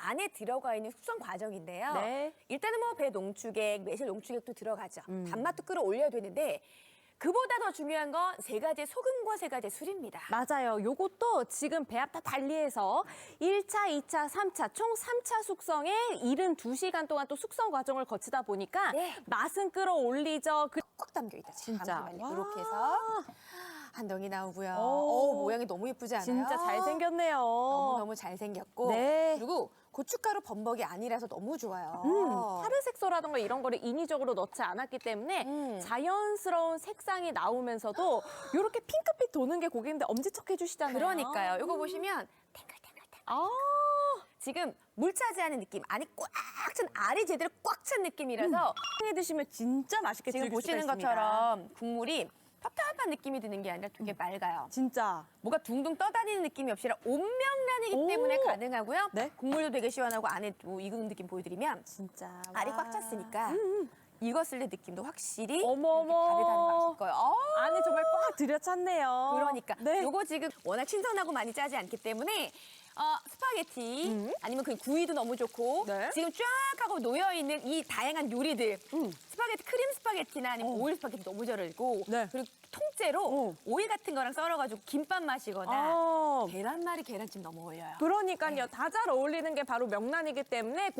안에 들어가 있는 숙성 과정인데요. 네. 일단은 뭐 배 농축액, 매실 농축액도 들어가죠. 단맛도 끌어올려야 되는데 그보다 더 중요한 건 세 가지 소금과 세 가지 술입니다. 맞아요. 요것도 지금 배합 다 달리해서 1차, 2차, 3차, 총 3차 숙성에 72시간 동안 또 숙성 과정을 거치다 보니까 네. 맛은 끌어올리죠. 그- 꽉 담겨 있다. 진짜. 잠깐만요. 와. 이렇게 해서 한 덩이 나오고요. 오. 어, 모양이 너무 예쁘지 않아요? 진짜 잘생겼네요. 너무 너무 잘생겼고 네. 그리고 고춧가루 범벅이 아니라서 너무 좋아요. 음, 파르색소라던가 이런 거를 인위적으로 넣지 않았기 때문에 음. 자연스러운 색상이 나오면서도 이렇게 핑크빛 도는 게 고객님들 엄지척 해주시잖아요. 그러니까요. 이거 보시면 탱글탱글탱글. 아, 지금 물 차지하는 느낌, 안이 꽉 찬 알이 제대로 꽉 찬 느낌이라서 해 드시면 진짜 맛있게 지금 즐길 수가 보시는 있습니다. 것처럼 국물이 텁텁한 느낌이 드는 게 아니라 되게 맑아요. 진짜 뭐가 둥둥 떠다니는 느낌이 없이 온명란이기 오. 때문에 가능하고요. 네. 국물도 되게 시원하고 안에 또 익은 느낌 보여드리면 진짜 알이 와. 꽉 찼으니까 익었을 때 느낌도 확실히 어머, 이렇게 다르다는 어머. 맛일 거예요. 어, 안에 정말 꽉 들여찼네요. 그러니까 네. 요거 지금 워낙 신선하고 많이 짜지 않기 때문에 어, 스파게티 아니면 그 구이도 너무 좋고 음. 네. 지금 쫙 하고 놓여 있는 이 다양한 요리들 음. 스파게티 크림 스파게티나 아니면 오일 스파게티 너무 잘 어울리고 네. 그리고 통째로 어. 오일 같은 거랑 썰어가지고 김밥 마시거나 아, 계란말이 계란찜 너무 어울려요. 그러니까요. 다 잘 어울리는 게 바로 명란이기 때문에